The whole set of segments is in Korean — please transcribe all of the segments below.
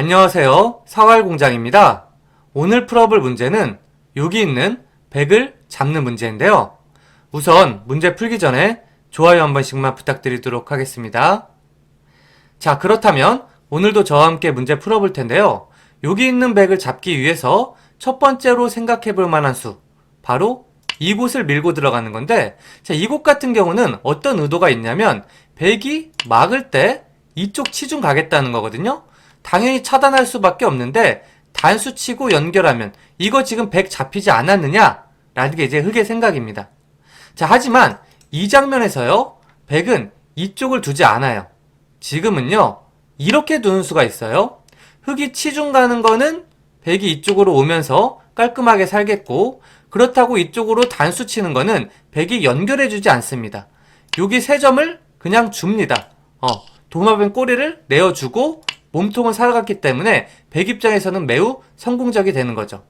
안녕하세요. 사활공장입니다. 오늘 풀어볼 문제는 여기 있는 100을 잡는 문제인데요. 우선 문제 풀기 전에 좋아요 한 번씩만 부탁드리도록 하겠습니다. 자, 그렇다면 오늘도 저와 함께 문제 풀어볼 텐데요. 여기 있는 100을 잡기 위해서 첫 번째로 생각해 볼 만한 수, 바로 이곳을 밀고 들어가는 건데, 자, 이곳 같은 경우는 어떤 의도가 있냐면, 100이 막을 때 이쪽 치중 가겠다는 거거든요? 당연히 차단할 수밖에 없는데, 단수 치고 연결하면, 이거 지금 100 잡히지 않았느냐? 라는 게 이제 흑의 생각입니다. 자, 하지만 이 장면에서요, 100은 이쪽을 두지 않아요. 지금은요, 이렇게 두는 수가 있어요. 흑이 치중 가는 거는 100이 이쪽으로 오면서 깔끔하게 살겠고, 그렇다고 이쪽으로 단수 치는 거는 100이 연결해 주지 않습니다. 여기 세 점을 그냥 줍니다. 어, 도마뱀 꼬리를 내어주고 몸통을 살아갔기 때문에 100 입장에서는 매우 성공적이 되는 거죠.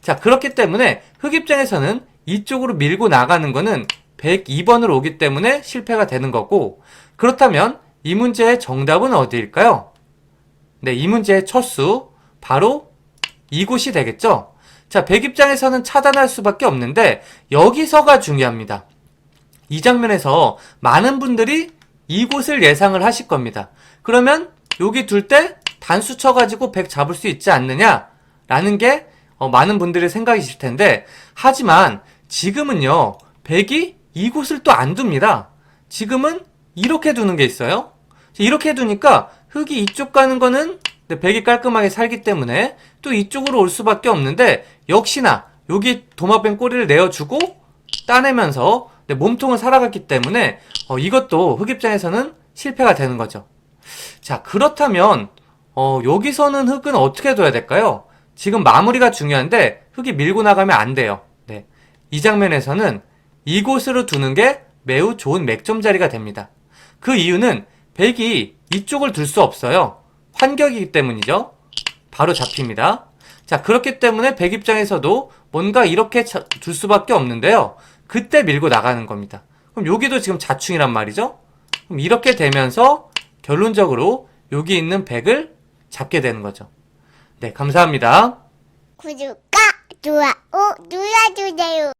자, 그렇기 때문에 흑 입장에서는 이쪽으로 밀고 나가는 거는 102번으로 오기 때문에 실패가 되는 거고, 그렇다면 이 문제의 정답은 어디일까요? 네, 이 문제의 첫 수, 바로 이곳이 되겠죠? 자, 100 입장에서는 차단할 수밖에 없는데, 여기서가 중요합니다. 이 장면에서 많은 분들이 이곳을 예상을 하실 겁니다. 그러면 여기 둘 때 단수 쳐가지고 100 잡을 수 있지 않느냐? 라는 게 어, 많은 분들의 생각이실 텐데, 하지만 지금은요, 100이 이곳을 또 안 둡니다. 지금은 이렇게 두는 게 있어요. 이렇게 두니까 흙이 이쪽 가는 거는 100이 깔끔하게 살기 때문에 또 이쪽으로 올 수밖에 없는데, 역시나 여기 도마뱀 꼬리를 내어주고 따내면서 내 몸통을 살아갔기 때문에 어, 이것도 흑 입장에서는 실패가 되는 거죠. 자, 그렇다면 어, 여기서는 흑은 어떻게 둬야 될까요? 지금 마무리가 중요한데 흑이 밀고 나가면 안 돼요. 네. 이 장면에서는 이곳으로 두는 게 매우 좋은 맥점 자리가 됩니다. 그 이유는 백이 이쪽을 둘 수 없어요. 환격이기 때문이죠. 바로 잡힙니다. 자, 그렇기 때문에 백 입장에서도 뭔가 이렇게 자- 둘 수밖에 없는데요. 그때 밀고 나가는 겁니다. 그럼 여기도 지금 자충이란 말이죠? 그럼 이렇게 되면서 결론적으로 여기 있는 백을 잡게 되는 거죠. 네, 감사합니다. 구독과 좋아요 눌러주세요.